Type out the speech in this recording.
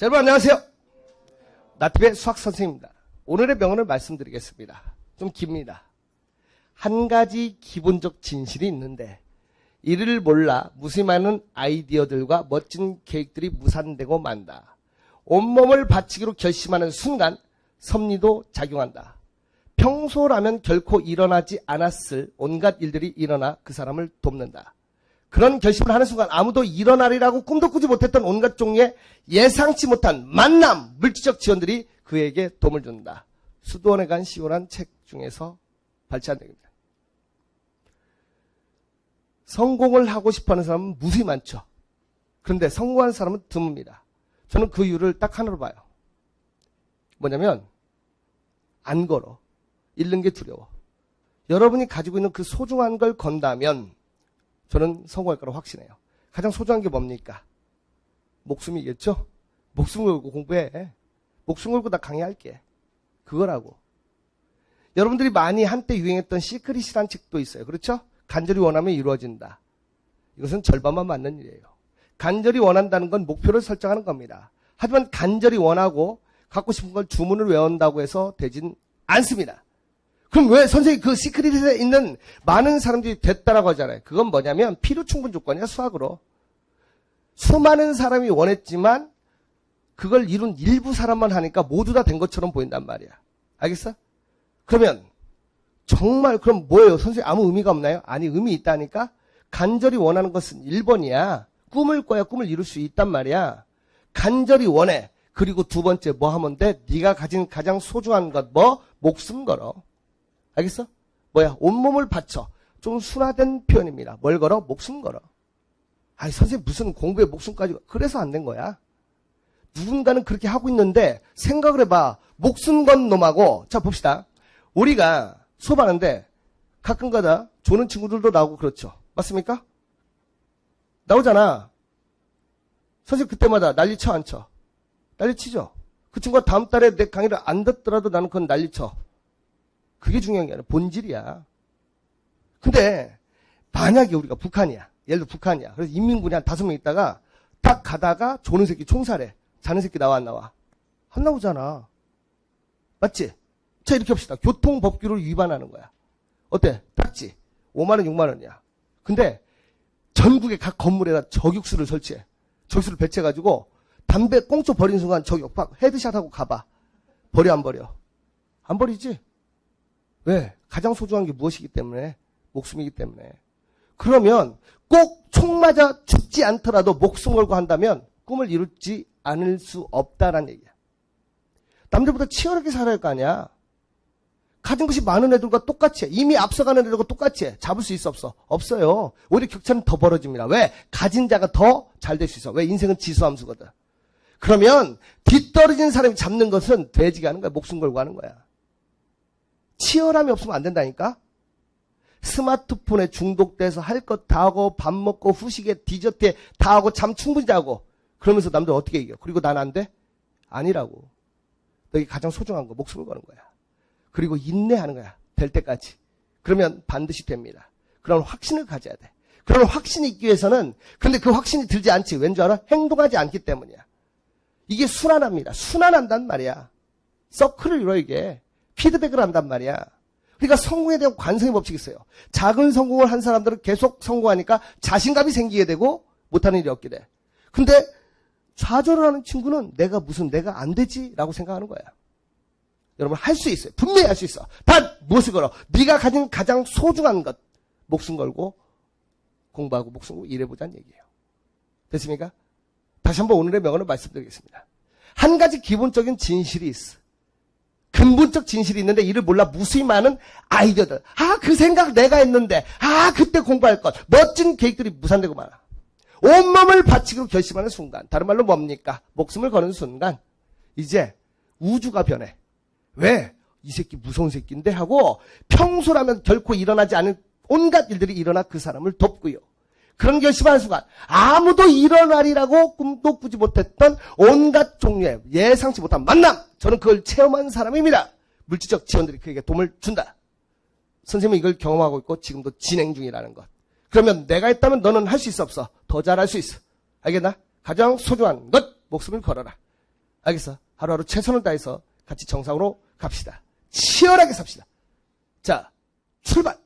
자, 여러분 안녕하세요. 나트의 수학 선생님입니다. 오늘의 명언을 말씀드리겠습니다. 좀 깁니다. 한 가지 기본적 진실이 있는데 이를 몰라 무심하는 아이디어들과 멋진 계획들이 무산되고 만다. 온몸을 바치기로 결심하는 순간 섭리도 작용한다. 평소라면 결코 일어나지 않았을 온갖 일들이 일어나 그 사람을 돕는다. 그런 결심을 하는 순간 아무도 일어나리라고 꿈도 꾸지 못했던 온갖 종류의 예상치 못한 만남, 물질적 지원들이 그에게 도움을 준다. 수도원에 간 시원한 책 중에서 발췌한 내용입니다. 성공을 하고 싶어 하는 사람은 무수히 많죠. 그런데 성공하는 사람은 드뭅니다. 저는 그 이유를 딱 하나로 봐요. 뭐냐면, 안 걸어. 잃는 게 두려워. 여러분이 가지고 있는 그 소중한 걸 건다면, 저는 성공할 거라고 확신해요. 가장 소중한 게 뭡니까? 목숨이겠죠? 목숨 걸고 공부해. 목숨 걸고 나 강의할게. 그거라고. 여러분들이 많이 한때 유행했던 시크릿이라는 책도 있어요. 그렇죠? 간절히 원하면 이루어진다. 이것은 절반만 맞는 일이에요. 간절히 원한다는 건 목표를 설정하는 겁니다. 하지만 간절히 원하고 갖고 싶은 걸 주문을 외운다고 해서 되진 않습니다. 그럼 왜 선생님 그 시크릿에 있는 많은 사람들이 됐다라고 하잖아요. 그건 뭐냐면 필요 충분 조건이야 수학으로. 수많은 사람이 원했지만 그걸 이룬 일부 사람만 하니까 모두 다 된 것처럼 보인단 말이야. 알겠어? 그러면 정말 그럼 뭐예요? 선생님 아무 의미가 없나요? 아니 의미 있다니까? 간절히 원하는 것은 1번이야. 꿈을 꿔야 꿈을 이룰 수 있단 말이야. 간절히 원해. 그리고 두 번째 뭐 하면 돼? 네가 가진 가장 소중한 것 뭐? 목숨 걸어. 알겠어? 뭐야? 온몸을 바쳐. 좀 순화된 표현입니다. 뭘 걸어? 목숨 걸어. 아니 선생님 무슨 공부에 목숨까지 걸- 그래서 안 된 거야. 누군가는 그렇게 하고 있는데 생각을 해봐. 목숨 건 놈하고 자 봅시다. 우리가 수업하는데 가끔가다 조는 친구들도 나오고 그렇죠. 맞습니까? 나오잖아. 선생님 그때마다 난리 쳐 안 쳐? 난리 치죠. 그 친구가 다음 달에 내 강의를 안 듣더라도 나는 그건 난리 쳐. 그게 중요한 게 아니라 본질이야. 근데 만약에 우리가 북한이야. 예를 들어 북한이야. 그래서 인민군이 한 다섯 명 있다가 딱 가다가 조는 새끼 총살해. 자는 새끼 나와 안 나와? 안 나오잖아. 맞지? 자 이렇게 합시다. 교통법규를 위반하는 거야. 어때? 딱지. 5만 원, 6만 원이야. 근데 전국의 각 건물에다 저격수를 설치해. 저격수를 배치해가지고 담배 꽁초 버린 순간 저격 팍 헤드샷하고 가봐. 버려 안 버려? 안 버리지? 왜? 가장 소중한 게 무엇이기 때문에? 목숨이기 때문에. 그러면 꼭 총 맞아 죽지 않더라도 목숨 걸고 한다면 꿈을 이루지 않을 수 없다라는 얘기야. 남들보다 치열하게 살아야 할 거 아니야. 가진 것이 많은 애들과 똑같이 해. 이미 앞서가는 애들과 똑같이 해. 잡을 수 있어 없어? 없어요. 오히려 격차는 더 벌어집니다. 왜? 가진 자가 더 잘 될 수 있어. 왜? 인생은 지수함수거든. 그러면 뒤떨어진 사람이 잡는 것은 돼지가 하는 거야. 목숨 걸고 하는 거야. 치열함이 없으면 안 된다니까? 스마트폰에 중독돼서 할 것 다 하고 밥 먹고 후식에 디저트에 다 하고 잠 충분히 자고 그러면서 남들 어떻게 이겨? 그리고 난 안 돼? 아니라고. 너희 가장 소중한 거 목숨을 거는 거야. 그리고 인내하는 거야. 될 때까지. 그러면 반드시 됩니다. 그런 확신을 가져야 돼. 그런 확신이 있기 위해서는 근데 그 확신이 들지 않지. 왠 줄 알아? 행동하지 않기 때문이야. 이게 순환합니다. 순환한단 말이야. 서클을 이뤄 이게. 피드백을 한단 말이야. 그러니까 성공에 대한 관성의 법칙이 있어요. 작은 성공을 한 사람들은 계속 성공하니까 자신감이 생기게 되고 못하는 일이 없게 돼. 근데 좌절을 하는 친구는 내가 무슨 내가 안 되지라고 생각하는 거야. 여러분 할 수 있어요. 분명히 할 수 있어. 단 무엇을 걸어? 네가 가진 가장 소중한 것 목숨 걸고 공부하고 목숨 걸고 일해보자는 얘기예요. 됐습니까? 다시 한번 오늘의 명언을 말씀드리겠습니다. 한 가지 기본적인 진실이 있어. 근본적 진실이 있는데 이를 몰라 무수히 많은 아이디어들. 아, 그 생각 내가 했는데. 아, 그때 공부할 것. 멋진 계획들이 무산되고 많아. 온몸을 바치기로 결심하는 순간. 다른 말로 뭡니까? 목숨을 거는 순간. 이제 우주가 변해. 왜? 이 새끼 무서운 새끼인데 하고 평소라면 결코 일어나지 않은 온갖 일들이 일어나 그 사람을 돕고요. 그런 결심하는 순간 아무도 일어나리라고 꿈도 꾸지 못했던 온갖 종류의 예상치 못한 만남 저는 그걸 체험한 사람입니다. 물질적 지원들이 그에게 도움을 준다. 선생님은 이걸 경험하고 있고 지금도 진행 중이라는 것. 그러면 내가 했다면 너는 할 수 있어 없어? 더 잘할 수 있어. 알겠나? 가장 소중한 것 목숨을 걸어라. 알겠어? 하루하루 최선을 다해서 같이 정상으로 갑시다. 치열하게 삽시다. 자, 출발!